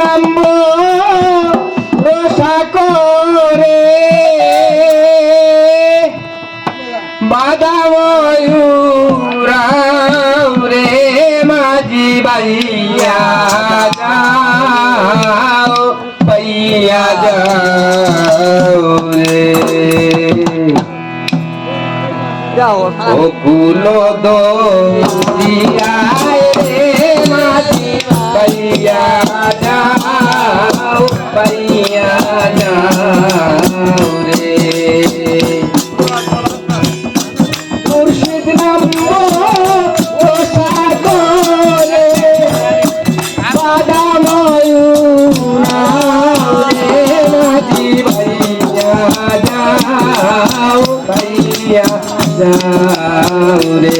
নাম্ব রসা করে। বাদাময়ুরাও রে মাঝি বাইয়া যাও পাইয়া যাও রে। অকুল দিয়ায় রে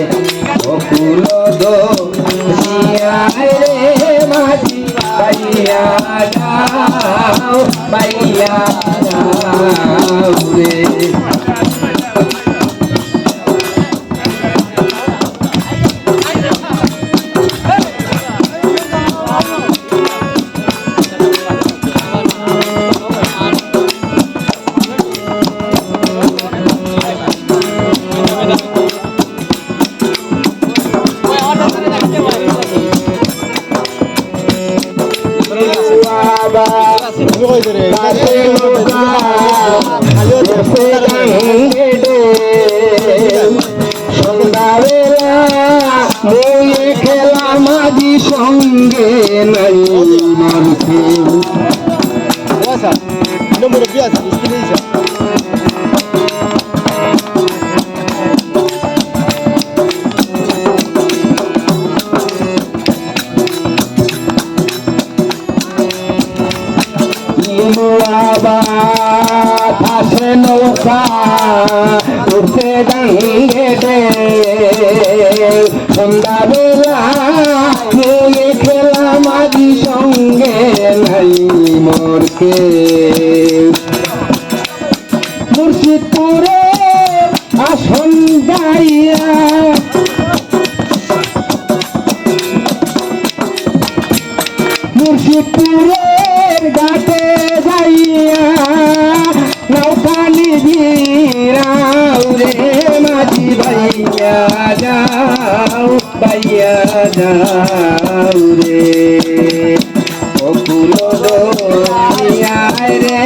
অকুল রে মাঝি বাইয়া যাও বাইয়া যাও রে। খেলা মাঝি সঙ্গে নাই। মারছে বাবা থাসে নৌকা উঠে গাঙ্গেডে সন্ধ্যাবেলা মুয়ে খেলা মাঝি সঙ্গে নাই মোরকে যাও রে। অকুল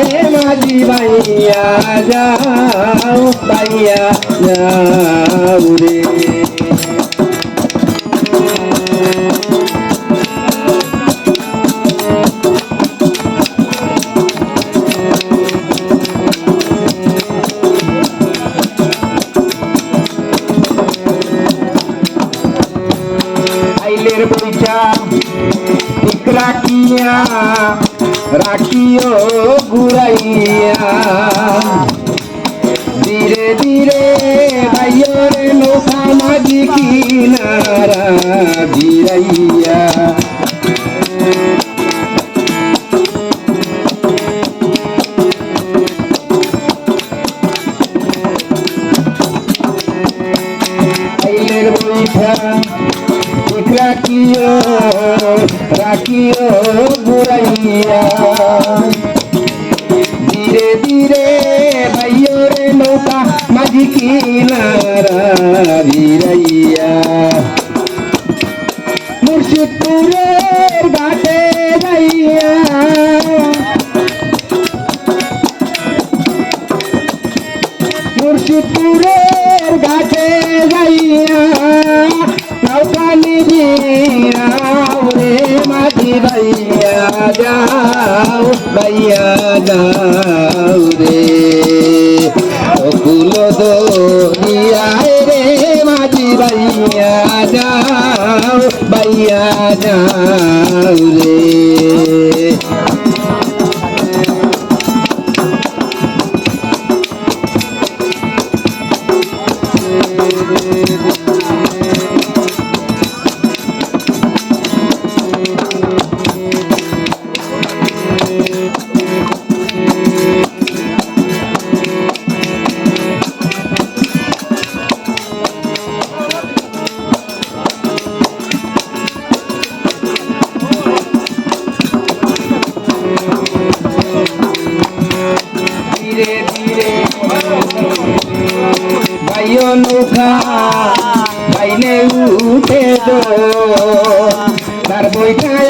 রে মাঝি ভাইয়া যাও ভাইয়া যাও রে। রাখিয়া রাখিও ঘুরাইয়া। ধীরে ধীরে ভাইয়ের নো সামাজিক নারা ভিড়াইয়া রাখিও রাখিও ঘুরাইয়া ধীরে ধীরে ভাইয়রে নৌকা মাঝি কিনারা ভিড়াইয়া যাও ভাইয়া যাও রে অকুল দরিয়ায় রে মাঝি ভাইয়া যাও ভাইয়া যাও রে।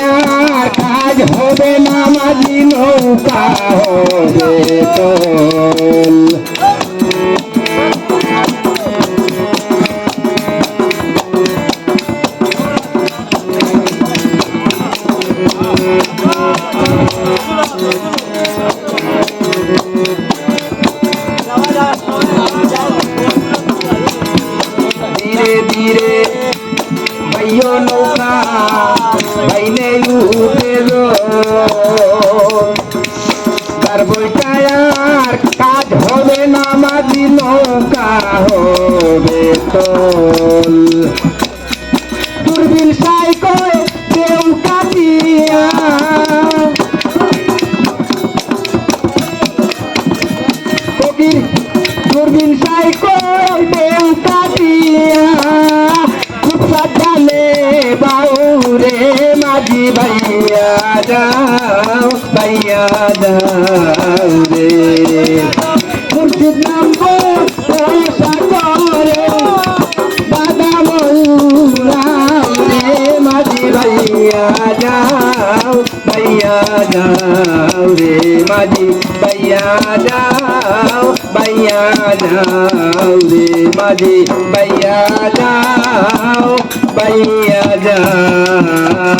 আর কাজ হবে মাঝি নৌকা হবে তোল ধীরে ধীরে ভাইও নৌকা বাইনে উঠে দো তার খুব সাবধানে বাউরে মাঝি ভাইয়া দাও ভাইয়া দাও রে। মুর্শিদ পয়সা করে দাদা মৌরা রে মাঝি ভাইয়া যাও ভাইয়া যাও। রে মাঝি বাইয়া যাও বাইয়া যাও রে মাঝি বাইয়া যাও বাইয়া যাও